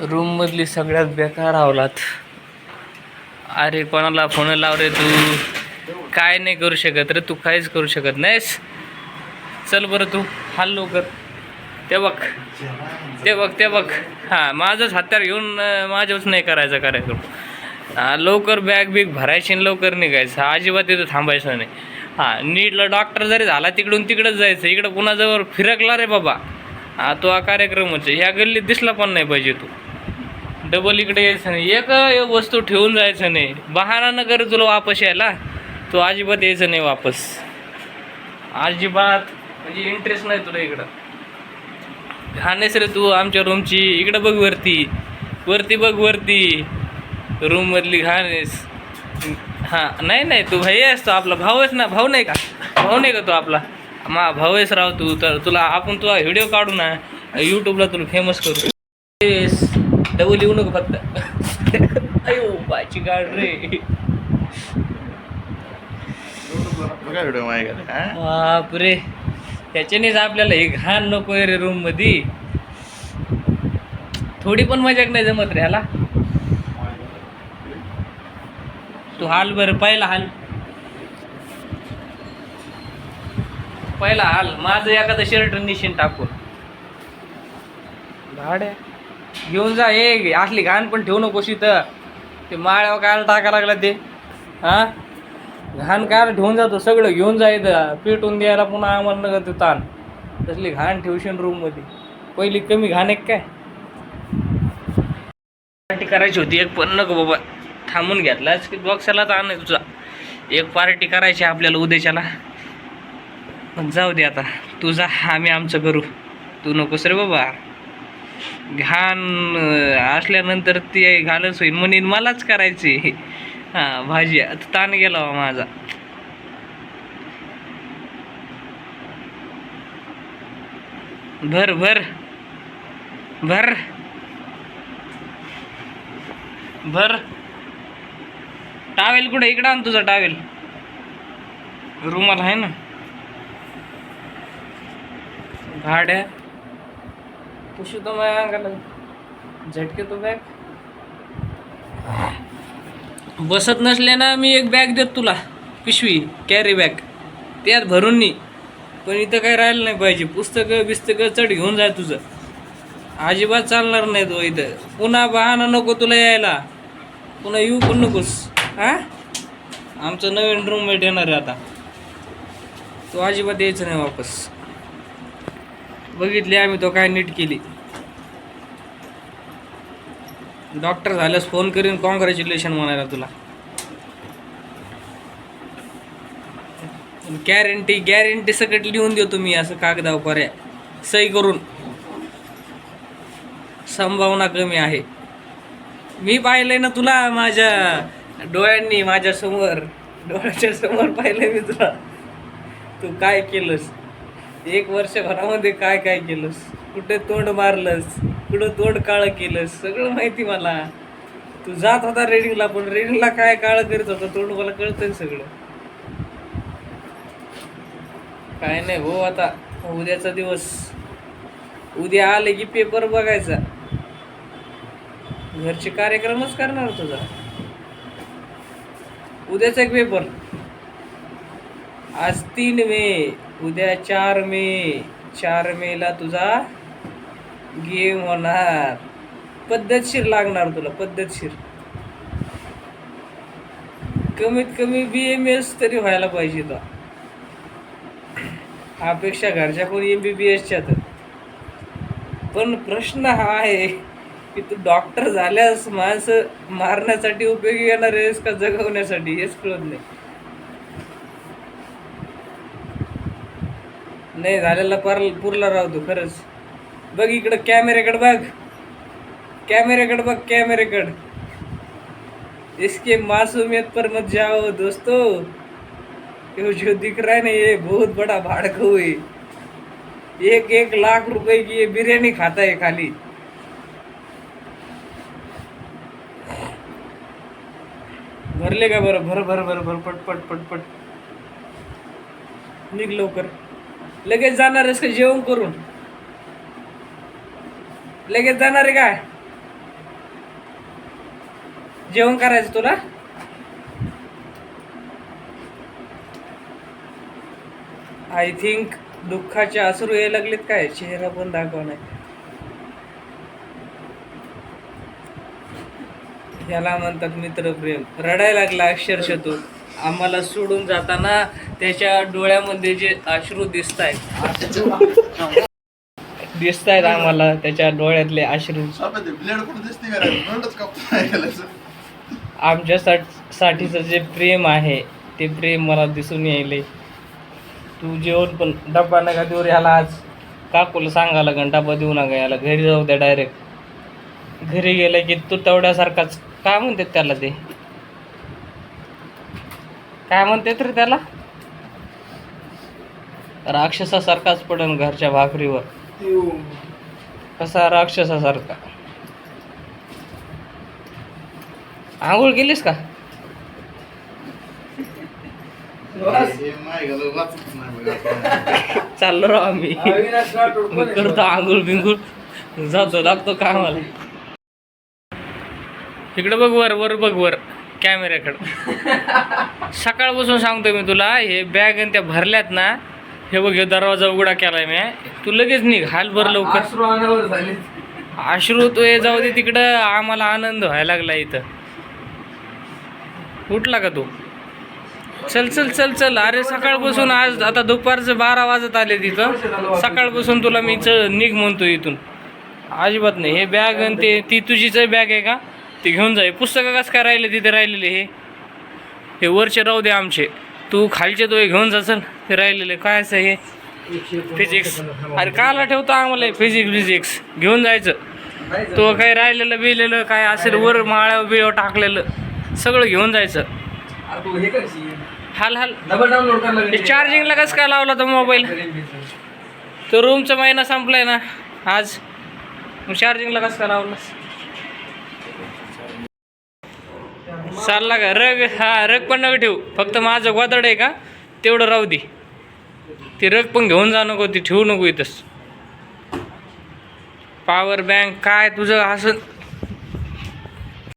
रूममधली सगळ्यात बेकार आवलात. अरे कोणाला फोन लाव रे तू? काय नाही करू शकत रे तू काहीच करू शकत नाहीस. चल बरं तू हाल लवकर. ते बघ ते बघ ते बघ. हां माझंच हत्यार घेऊन माझ्याच नाही करायचा कार्यक्रम. लवकर बॅग बिग भरायची आणि लवकर निघायचं. अजिबात तिथं थांबायचं नाही. हां नीटला डॉक्टर जरी झाला तिकडून तिकडंच जायचं. इकडं कुणाजवळ फिरकला रे बाबा. हा तो हा कार्यक्रमच आहे. ह्या गल्लीत दिसला पण नाही पाहिजे तू. डबल इकडे यायचं नाही. एक वस्तू ठेवून जायचं नाही. बहाना न कर तुला वापस यायला तू अजिबात यायचं नाही वापस. अजिबात म्हणजे इंटरेस्ट नाही तुला इकडं. घाणेस रे तू आमच्या रूमची इकडं बघ वरती. वरती बघ वरती. रूममधली घाणेस. हां नाही नाही तू भाई आहेस तो आपला. भाऊ आहेस ना? भाऊ नाही का? भाऊ नाही का तो आपला? मा भाऊ आहेस राव तू. तर तुला आपण तुला व्हिडिओ काढू ना. यूट्यूबला तुला फेमस करू. येस डबल येऊ नको फक्त. अयो बाची गाड रे. हा? बापरे. त्याच्यानेच आपल्याला हे घाण नको आहे रे रूममध्ये थोडी पण मजाक नाही जमत रे ह्याला तू हाल बरं पहिला हाल. पहिला हाल माझं एखादं शर्ट निशीन टाकून. भाड्या घेऊन जा हे असली घाण पण ठेवू नकोस इथं. ते माळ्यावर काय टाका लागला ते. हा? घाण काय ठेवून जातो सगळं घेऊन जा इथं. पेटून द्यायला पुन्हा आम्हाला नका ते ताण. तसली घाण ठेवशील रूममध्ये पहिली कमी घाण एक काय? पार्टी करायची होती एक पण नको बाबा. थांबून घेतलाच की बॉक्साला ताण आहे तुझा. एक पार्टी करायची आपल्याला उद्याच्याला. पण जाऊ दे आता. तुझा आम्ही आमचं करू. तू नकोस रे बाबा. घाण असल्यानंतर ते घालच होईल म्हणून मलाच करायची. हां भाजी. आता ताण गेला बा माझा. भर भर. भर. भर. टावेल कुठे? इकडं आण तुझा टावेल रुमाल आहे ना. भाड्या. पुशू तो मैं अंगाला झटके तो बॅग। बसत नसले ना मी एक बॅग देत तुला पिशवी कॅरी बॅग त्यात भरून नी. पण इथं काही राहिलं नाही पाहिजे पुस्तकं बिस्तकं चढ घेऊन जाय तुझं. अजिबात चालणार नाही तो हो इथं. पुन्हा बहाना नको तुला यायला. पुन्हा येऊ पण नकोस. हा आमचं नवीन रूममेट येणार आहे आता. तो अजिबात यायचं नाही वापस. बघितली आम्ही तो काय नीट केली. डॉक्टर झाल्यास फोन करीन कॉंग्रॅच्युलेशन म्हणायला तुला. गॅरंटी गॅरंटी सकट लिहून देतो मी असं कागदावर पर्या सही करून. संभावना कमी आहे. मी पाहिलंय ना तुला माझ्या डोळ्यांनी माझ्यासमोर. डोळ्याच्या समोर पाहिलंय मी तुला. तू काय केलंस? एक वर्षभरामध्ये काय काय केलंस? कुठे तोंड मारलंस? कुठं तोंड काळं केलंस? सगळं माहिती मला. तू जात होता रेडिंगला पण रेडिंगला काय काळं करीत होता तोंड मला कळतंय सगळं. काय नाही हो आता उद्याचा दिवस. उद्या आले की पेपर बघायचा. घरचे कार्यक्रमच करणार तुझा. उद्याचा एक पेपर आज तीन मे. उद्या चार मे चार मेला तुझा गेम होणार. पद्धतशीर लागणार तुला पद्धतशीर. कमीत कमी बी एम एस तरी व्हायला पाहिजे तो. अपेक्षा घरच्या कोणी एम बी बी एसच्या तर. पण प्रश्न हा आहे की तू डॉक्टर झाल्यास माणसं मारण्यासाठी उपयोगी येणार आहेस का जगवण्यासाठी? हेच कळत नाही. नाही झालेला पर पुरला राहतो खरंच. बघ इकडं कॅमेऱ्याकडं बघ. कॅमेऱ्याकडं बघ कॅमेऱ्याकडं इसके मासूमियत पर मत जाओ दोस्तों. ये जो दिख रहा है ना ये बहुत बड़ा भाड़कू है एक एक लाख रुपए की ये बिरयानी खाता है खाली. भरले का बरं? भर भर भर भर पट पट पट पट. निघ लवकर. लगेच जाणार आहेस का जेवण करून? लगेच जाणार आहे काय? जेवण करायचं तुला? आय थिंक दुःखाचे अश्रू यायला लागलेत काय? चेहरा पण दाखव नाही याला म्हणतात मित्रप्रेम. रडायला लागला अक्षरशः तो. आम्हाला सोडून जाताना त्याच्या डोळ्यामध्ये जे अश्रू दिसत आहेत दिसत आहेत आम्हाला त्याच्या डोळ्यातले अश्रू. आमच्या सा- साठीचं जे प्रेम आहे ते प्रेम मला दिसून यायले तू जेवण पण डब्बा नका देऊ ह्याला आज. काकूला सांगा लागन डब्बा देऊ नका याला. घरी जाऊ द्या डायरेक्ट घरी गेलं की तू तेवढ्यासारखाच काय म्हणतात त्याला ते? काय म्हणतात रे त्याला? राक्षसासारखाच पडन घरच्या भाकरीवर. कसा राक्षसासारखा? आंघोळ केलीस का. चाललो राव आम्ही. मग करतो आंघोळ बिंघोळ. जातो लागतो कामाला. इकडं बघ वर वर बघ वर. कॅमेऱ्याकडं. सकाळपासून सांगतो मी तुला हे बॅग आणि त्या भरल्यात ना हे बघ दरवाजा उघडा केलाय मी. तू लगेच निघ हाल भर लवकर. अश्रू तो हे जाऊ दे तिकडं आम्हाला आनंद व्हायला लागला इथं. उठला का तू? चल चल चल चल. अरे सकाळपासून आज आता दुपारचं बारा वाजत आले तिथं. सकाळपासून तुला मी चल निघ म्हणतो इथून. अजिबात नाही हे बॅग आणि ते ती तुझीच बॅग आहे का? ती घेऊन जा हे पुस्तकं कसं काय राहिले तिथे राहिलेले हे? हे वरचे राहू दे आमचे. तू खालचे तो घेऊन जा चल. हे राहिलेले. काय असं हे? फिजिक्स अरे काला ठेवतो आम्हाला फिजिक्स फिजिक्स घेऊन जायचं. तो काही राहिलेलं बिलेलं काय असेल वर माळ्यावर बिळ्यावर टाकलेलं सगळं घेऊन जायचं. हाल हाल. हे चार्जिंगला कसं काय लावला तो मोबाईल तो रूमचा महिना संपलाय ना आज. चार्जिंगला कसं काय लावला चालला का? रग हा रग पण नको ठेवू. फक्त माझं गोदड आहे का? तेवढं राहू दे. ती रग पण घेऊन जा नको ती ठेवू नको इथंच. पॉवर बँक काय तुझं असं